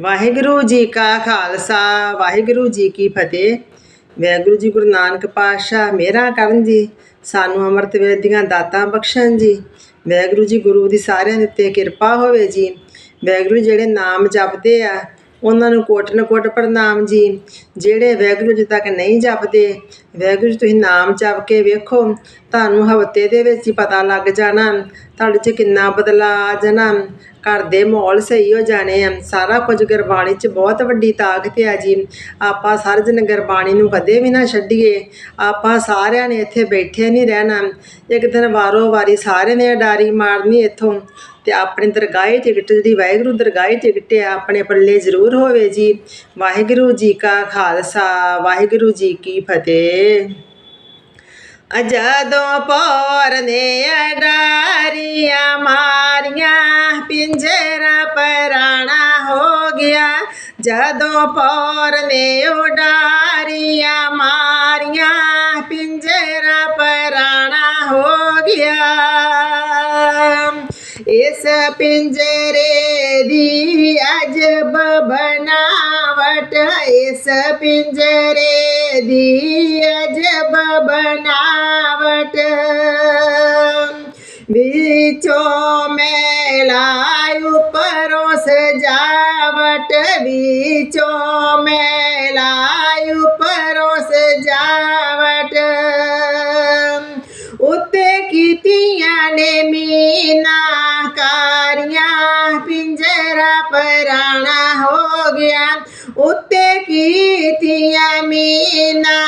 ਵਾਹਿਗੁਰੂ ਜੀ ਕਾ ਖਾਲਸਾ, ਵਾਹਿਗੁਰੂ ਜੀ ਕੀ ਫਤਿਹ। ਵਾਹਿਗੁਰੂ ਜੀ ਗੁਰੂ ਨਾਨਕ ਪਾਤਸ਼ਾਹ, ਮੇਰਾ ਕਰਨ ਜੀ, ਸਾਨੂੰ ਅੰਮ੍ਰਿਤ ਵੇਲੇ ਦੀਆਂ ਦਾਤਾਂ ਬਖਸ਼ਣ ਜੀ। ਵਾਹਿਗੁਰੂ ਜੀ ਗੁਰੂ ਦੀ ਸਾਰਿਆਂ ਦੇ ਉੱਤੇ ਕਿਰਪਾ ਹੋਵੇ ਜੀ। ਵਾਹਿਗੁਰੂ ਜਿਹੜੇ ਨਾਮ ਜਪਦੇ ਆ, ਉਹਨਾਂ ਨੂੰ ਕੋਟ ਨ ਕੋਟ ਪ੍ਰਣਾਮ ਜੀ। ਜਿਹੜੇ ਵਾਹਿਗੁਰੂ ਜੀ ਤੱਕ ਨਹੀਂ ਜਪਦੇ ਵਾਹਿਗੁਰੂ ਜੀ, ਤੁਸੀਂ ਨਾਮ ਜਪ ਕੇ ਵੇਖੋ, ਤੁਹਾਨੂੰ ਹਫ਼ਤੇ ਦੇ ਵਿੱਚ ਹੀ ਪਤਾ ਲੱਗ ਜਾਣਾ, ਤੁਹਾਡੇ 'ਚ ਕਿੰਨਾ ਬਦਲਾਅ ਆ ਜਾਣਾ, ਘਰ ਦੇ ਮਾਹੌਲ ਸਹੀ ਹੋ ਜਾਣੇ ਆ, ਸਾਰਾ ਕੁਝ ਗੁਰਬਾਣੀ 'ਚ ਬਹੁਤ ਵੱਡੀ ਤਾਕਤ ਆ ਜੀ। ਆਪਾਂ ਸਾਰੇ ਜਨ ਗੁਰਬਾਣੀ ਨੂੰ ਕਦੇ ਵੀ ਨਾ ਛੱਡੀਏ, ਆਪਾਂ ਸਾਰਿਆਂ ਨੇ ਇੱਥੇ ਬੈਠੇ ਨਹੀਂ ਰਹਿਣਾ, ਇੱਕ ਦਿਨ ਵਾਰੋ ਵਾਰੀ ਸਾਰੇ ਨੇ ਡਾਰੀ ਮਾਰਨੀ ਇੱਥੋਂ, ਤੇ ਆਪਣੀ ਦਰਗਾਹੇ ਟਿਕਟ, ਜਿਹੜੀ ਵਾਹਿਗੁਰੂ ਦਰਗਾਹੇ ਟਿਕਟ ਆ, ਆਪਣੇ ਪੱਲੇ ਜ਼ਰੂਰ ਹੋਵੇ ਜੀ। ਵਾਹਿਗੁਰੂ ਜੀ ਕਾ ਖਾਲਸਾ, ਵਾਹਿਗੁਰੂ ਜੀ ਕੀ ਫਤਿਹ। ਜਦੋਂ ਪੌਰ ਨੇ ਅਡਾਰੀਆਂ ਮਾਰੀਆਂ, ਪਿੰਜਰਾ ਪਰਾਣਾ ਹੋ ਗਿਆ। ਜਦੋਂ ਪੌਰ ਨੇ ਉਡਾਰੀਆਂ ਮਾਰੀਆਂ, ਪਿੰਜਰਾ ਪਰਾਣਾ ਹੋ ਗਿਆ। ਇਸ ਪਿੰਜਰੇ ਦੀ ਅਜਬ ਬਨਾਵਟ ਇਸ ਪਿੰਜਰੇ ਦੀ ਅਜਬ ਬਨਾਵਟ ਵਿੱਚੋਂ ਮੇਲਾ ਉੱਪਰੋਂ ਸਜਾਵਟ, ਵਿੱਚੋਂ ਮੇਲਾ ਉੱਪਰੋਂ ਸਜਾਵਟ। ਉੱਤੇ ਕੀਤੀਆਂ ਨੇ ਮੀਨਾ ਪਰਾਣਾ ਹੋ ਗਿਆ। ਉੱਤੇ ਕੀਤੀਆਂ ਮੀਨਾ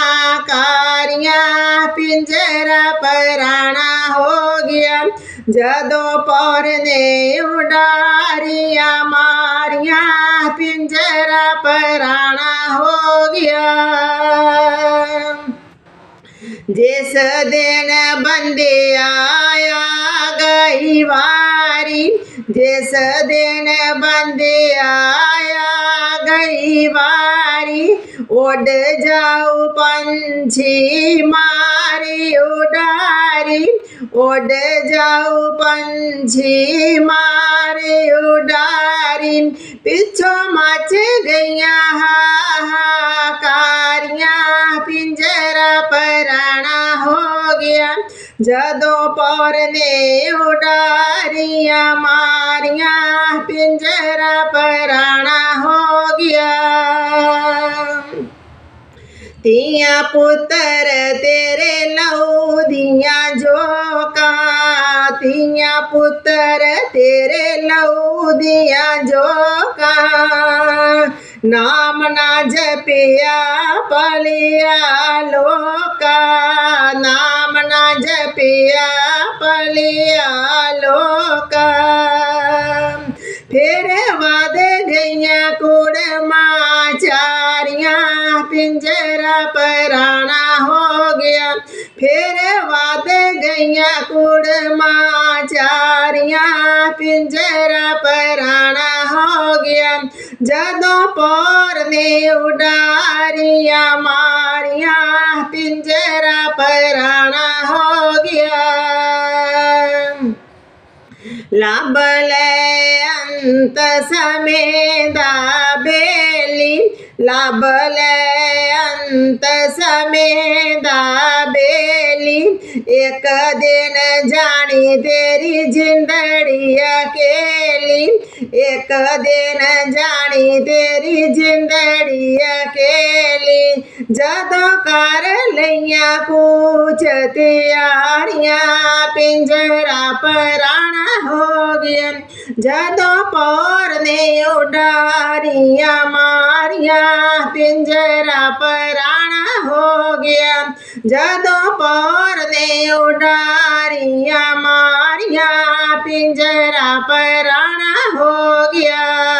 ਕਾਰੀਆਂ ਪਿੰਜਰਾ ਪਰਾਣਾ ਹੋ ਗਿਆ। ਜਦੋਂ ਪੌਰ ਨੇ ਉਡਾਰੀਆਂ ਮਾਰੀਆਂ, ਪਿੰਜਰਾ ਪਰਾਣਾ ਹੋ ਗਿਆ। ਜਿਸ ਦਿਨ ਬੰਦੇ ਜਿਸ ਦਿਨ ਬੰਦੇ ਆਇਆ, ਗਈ ਵਾਰੀ, ਉੱਡ ਜਾਉ ਪੰਛੀ ਮਾਰੀ ਉਡਾਰੀ। ਉੱਡ ਜਾਉ ਪੰਛੀ ਮਾਰੀ ਉਡਾਰੀ। ਪਿੱਛੋਂ ਮੱਚ ਗਈਆਂ ਹਾਹਾਕਾਰੀਆਂ, ਪਿੰਜਰਾ ਪਰਾਣਾ ਹੋ ਗਿਆ। ਜਦੋਂ ਪੌਰ ਨੇ ਉਡਾਰੀਆਂ ਮਾਰੀਆਂ, ਪਿੰਜਰਾ ਪਰਾਣਾ ਹੋ ਗਿਆ। ਤੀਆਂ ਪੁੱਤਰ ਤੇਰੇ ਲਹੂ ਦੀਆਂ ਜੋਕਾਂ ਤੀਆਂ ਪੁੱਤਰ ਤੇਰੇ ਲਹੂ ਦੀਆਂ ਜੋਕਾਂ। ਨਾਮ ਨਾ ਜਪਿਆ ਪਲਿਆ ਲੋਕਾ। ਨਾਮ ਨਾ ਜਪਿਆ ਪਲਿਆ ਲੋਕਾ। ਫਿਰ ਵਧ ਗਈਆਂ ਕੁੜਮਾਂ ਚਾਰੀਆਂ ਪਿੰਜਰਾ ਪਰਾਣਾ ਹੋ ਫਿਰ ਵਧ ਗਈਆਂ ਕੁੜਮਾਂ ਚਾਰੀਆਂ ਪਿੰਜਰਾ ਪਰਾਣਾ ਹੋ ਗਿਆ। ਜਦੋਂ ਪੌਰ ਨੇ ਉਡਾਰੀਆਂ ਮਾਰੀਆਂ, ਪਿੰਜਰਾ ਪਰਾਣਾ ਹੋ ਗਿਆ। ਲੱਭ ਲੈ ਅੰਤ ਸਮੇਂ ਦਾ ਬੇ ਲੱਭ ਲੈ ਅੰਤ ਸਮੇਂ ਦਾ ਬੇਲੀ ਇੱਕ ਦਿਨ ਜਾਣੀ ਤੇਰੀ ਜਿੰਦੜੀ ਅਕੇਲੀ ਇੱਕ ਦਿਨ ਜਾਣੀ ਤੇਰੀ ਜਿੰਦੜੀ ਅਕੇਲੀ ਜਦੋਂ ਕਰ ਲਈਆਂ ਕੁਛ ਤਿਆਰੀਆਂ, ਪਿੰਜਰਾ ਪਰਾਣਾ ਹੋ ਗਿਆ ਜਦੋਂ ਪੌਰ ਨੇ ਉਡਾਰੀਆਂ ਮਾਰੀਆਂ, ਪਿੰਜਰਾ ਪਰਾਣਾ ਹੋ ਗਿਆ ਜਦੋਂ ਪੌਰ ਨੇ ਉਡਾਰੀਆਂ ਮਾਰੀਆਂ, ਪਿੰਜਰਾ ਪਰਾਣਾ ਹੋ ਗਿਆ